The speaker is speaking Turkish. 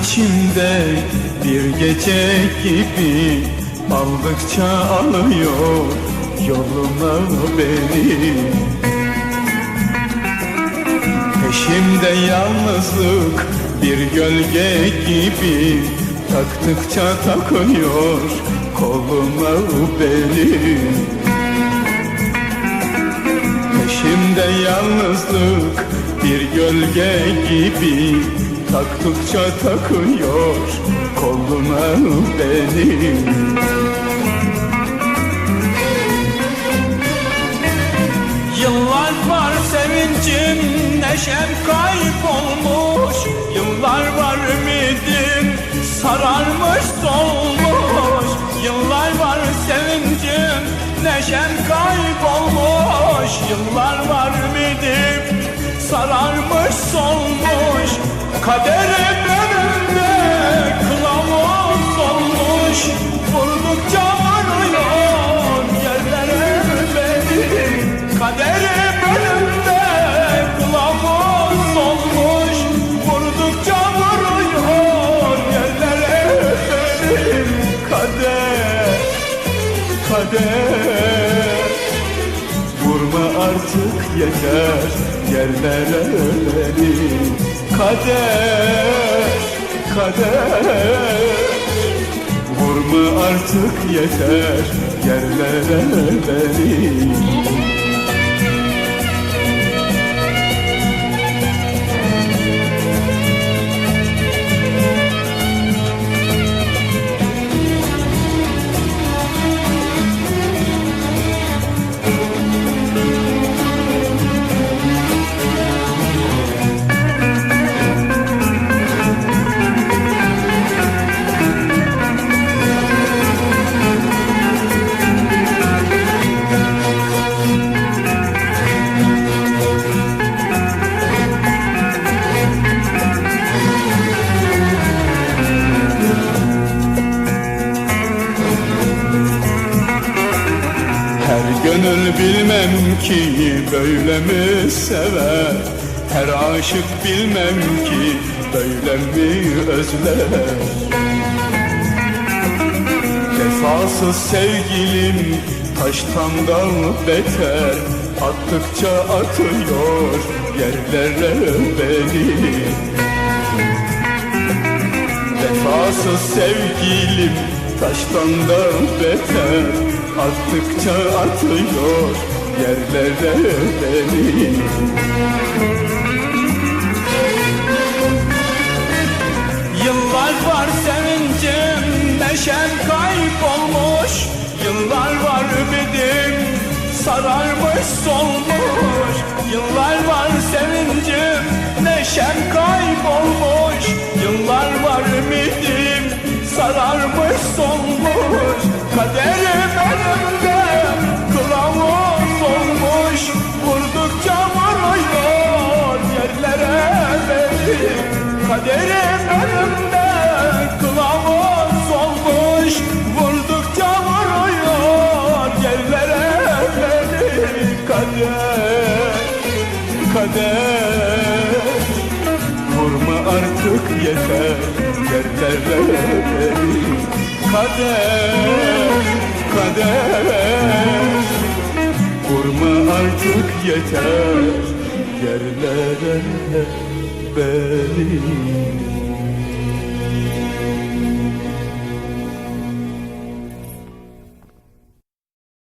içimde bir gece gibi Aldıkça alıyor yoluna beni. Peşimde yalnızlık bir gölge gibi Taktıkça takıyor koluna beni. Peşimde yalnızlık bir gölge gibi Taktıkça takıyor koluna beni Yıllar var sevincim neşem kaybolmuş Yıllar var ümidim sararmış solmuş Yıllar var sevincim neşem kaybolmuş Yıllar var ümidim sararmış solmuş Kaderim önümde kılavuz olmuş Vurdukça varıyor yerlere beni. Kaderim önümde kılavuz olmuş Vurdukça vuruyor yerlere Kader, kader. Vurma artık yeter yerlere beni Kader, kader. Vurma artık yeter yerlere beni gönül bilmem ki böyle mi sever? Her aşık bilmem ki böyle mi özler? Vefasız sevgilim taştan da beter. Attıkça atıyor yerlere beni. Vefasız sevgilim taştan da beter Attıkça atıyor yerlere beni. Yıllar var sevincim neşem kaybolmuş. Yıllar var ümidim sararmış solmuş. Yıllar var sevincim neşem kaybolmuş. Yıllar var ümidim sararmış solmuş. Kaderim kader Vurma artık yeter yerlere beni Kader, kader. Vurma artık yeter yerlere beni